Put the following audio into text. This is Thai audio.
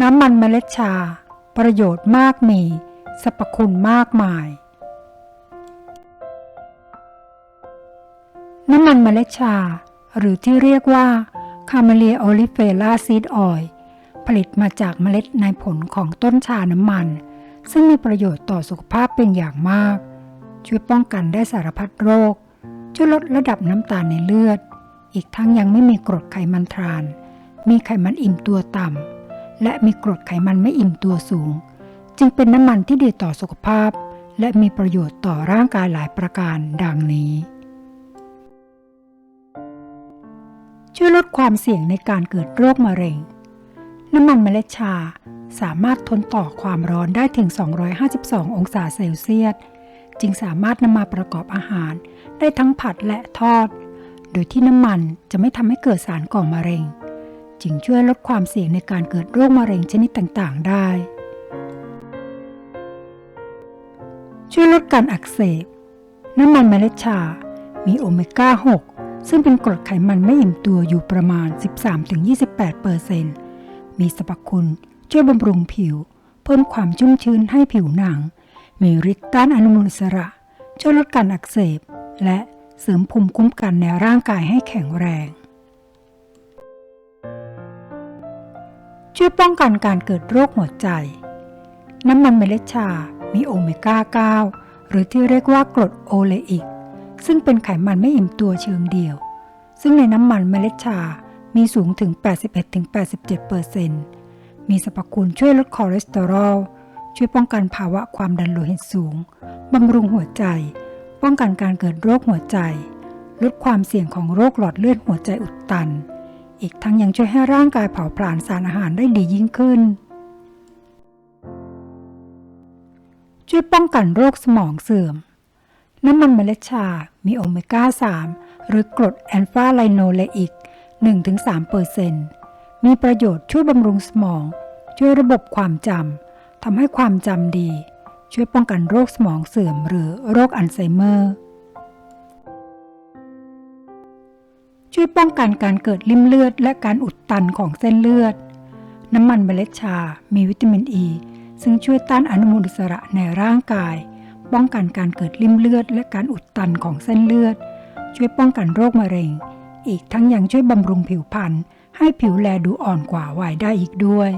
น้ำมันเมล็ดชา ประโยชน์มากมีสรรพคุณมากมาย น้ำมันเมล็ดชา หรือที่เรียกว่าคาเมเลียโอลิเฟราซีดออยผลิตมาจากเมล็ดในผลของต้นชาน้ำมัน ซึ่งมีประโยชน์ต่อสุขภาพเป็นอย่างมาก ช่วยป้องกันได้สารพัดโรค ช่วยลดระดับน้ำตาลในเลือด อีกทั้งยังไม่มีกรดไขมันทราน มีไขมันอิ่มตัวต่ำ และมีกรดไขมันไม่อิ่มตัวสูง จึงเป็นน้ำมันที่ดีต่อสุขภาพ และมีประโยชน์ต่อร่างกายหลายประการดังนี้ ช่วยลดความเสี่ยงในการเกิดโรคมะเร็ง น้ำมันเมล็ดชาสามารถทนต่อความร้อนได้ถึง 252 องศาเซลเซียส จึงสามารถนำมาประกอบอาหารได้ทั้งผัดและทอด โดยที่น้ำมันจะไม่ทำให้เกิดสารก่อมะเร็ง จึงช่วยลดความเสี่ยงในการเกิดโรคมะเร็งชนิดต่างๆ ได้ ช่วยลดการอักเสบ น้ำมันเมล็ดชา มีโอเมก้า 6 ซึ่งเป็นกรดไขมันไม่อิ่มตัวอยู่ประมาณ 13-28%เปอร์เซ็นต์มีสรรพคุณช่วยบำรุงผิว เพิ่มความชุ่มชื้นให้ผิวหนัง มีฤทธิ์ต้านอนุมูลอิสระ ช่วยลดการอักเสบ และเสริมภูมิคุ้มกันในร่างกายให้แข็งแรง ช่วยป้องกันการเกิดโรคหัวใจ น้ำมันเมล็ดชา มีโอเมก้า 9 หรือที่เรียกว่ากรดโอเลอิก ซึ่งเป็นไขมันไม่อิ่มตัวเชิงเดียว ซึ่งในน้ำมันเมล็ดชา มีสูงถึง 81-87%มีสรรพคุณช่วยลดคอเลสเตอรอล ช่วยป้องกันภาวะความดันโลหิตสูง บำรุงหัวใจ ป้องกันการเกิดโรคหัวใจ ลดความเสี่ยงของโรคหลอดเลือดหัวใจอุดตัน อีกทั้งยังช่วยให้ร่างกายเผาผลาญสารอาหารได้ดียิ่งขึ้น ช่วยป้องกันโรคสมองเสื่อม น้ำมันเมล็ดชา มีโอเมก้า 3 หรือกรดแอลฟาไลโนเลอิก 1-3%มีประโยชน์ช่วยบำรุงสมอง ช่วยระบบความจำทำให้ความจำดี ช่วยป้องกันโรคสมองเสื่อม หรือโรคอัลไซเมอร์ ช่วยป้องกันการเกิดริ่มเลือด และการอุดตันของเส้นเลือด น้ำมันเมล็ดชา มีวิตามินอ e, ีซึ่งช่วยต้านอนุมูลอิสระในร่างกาย ป้องกันการเกิดริ่มเลือด และการอุดตันของเส้นเลือด ช่วยป้องกันโรคมะเร็ง อีกทั้งยังช่วยบำรุงผิวพรรณให้ผิวแลดูอ่อนกว่าวัยได้อีกด้วย